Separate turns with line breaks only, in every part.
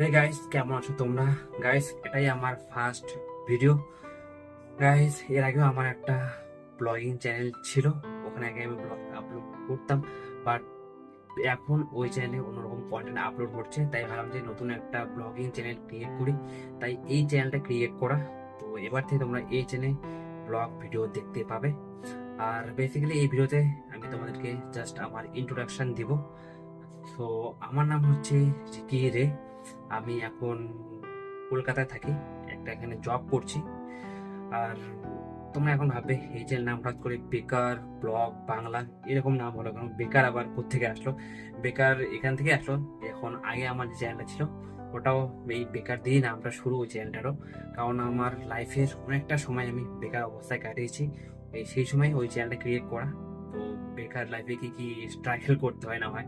Hey guys কেমন আছো তোমরা? গাইস এটাই আমার ফার্স্ট ভিডিও গাইস এর আগেও আমার একটা ব্লগিং চ্যানেল ছিল। ওখানে আগে আমি ব্লগ আপলোড করতাম। বাট এখন ওই চ্যানেলে অন্যরকম কন্টেন্ট আপলোড করছে তাই ভাবলাম যে নতুন একটা ব্লগিং চ্যানেল ক্রিয়েট করি। তাই এই চ্যানেলটা ক্রিয়েট করা। তো এবার থেকে তোমরা এই চ্যানেলে ব্লগ ভিডিও দেখতে পাবে। আর বেসিক্যালি এই ভিডিওতে আমি তোমাদেরকে জাস্ট আমার ইন্ট্রোডাকশন দিব। তো আমার নাম হচ্ছে জিকি রে আমি এখন কলকাতায় থাকি, একটা এখানে জব করছি। আর তোমরা এখন ভাববে, এই চ্যানেল নাম হঠাৎ করে বেকার ব্লগ বাংলা, এরকম নাম হলো কারণ বেকার আবার কোথেকে আসলো? বেকার এখান থেকে আসলো। এখন আগে আমার যে চ্যানেলটা ছিল, ওটাও এই বেকার দিয়ে নামটা শুরু ওই চ্যানেলটারও কারণ আমার লাইফের অনেকটা সময় আমি বেকার অবস্থায় কাটিয়েছি। এই সেই সময় ওই চ্যানেলটা ক্রিয়েট করা। তো বেকার লাইফে কি কি স্ট্রাগল করতে হয় না হয়,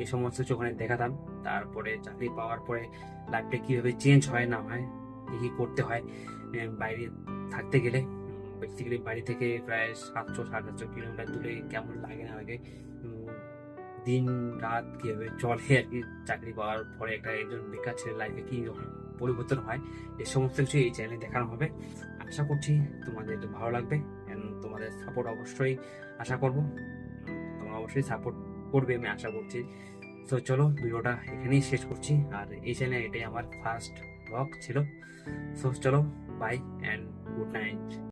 এই সমস্ত কিছু ওখানে দেখাতাম। তারপরে চাকরি পাওয়ার পরে লাইফটা কীভাবে চেঞ্জ হয় না হয়, কী কী করতে হয় বাইরে থাকতে গেলে বেসিক্যালি বাড়ি থেকে প্রায় সাতশো, সাড়ে সাতশো কিলোমিটার দূরে কেমন লাগে না লাগে দিন, রাত কীভাবে চলে আর কি চাকরি পাওয়ার পরে একটা একজন বেকার ছেলের লাইফে কি পরিবর্তন হয়, এই সমস্ত কিছু এই চ্যানেলে দেখানো হবে। আশা করছি তোমাদের ভালো লাগবে। তোমাদের সাপোর্ট অবশ্যই আশা করব। তোমরা অবশ্যই সাপোর্ট করবে আমি আশা করছি। তো চলো ভিডিওটা এখানেই শেষ করছি। আর এই চ্যানেল এটাই আমার ফার্স্ট ব্লগ ছিল। সো চলো বাই অ্যান্ড গুড নাইট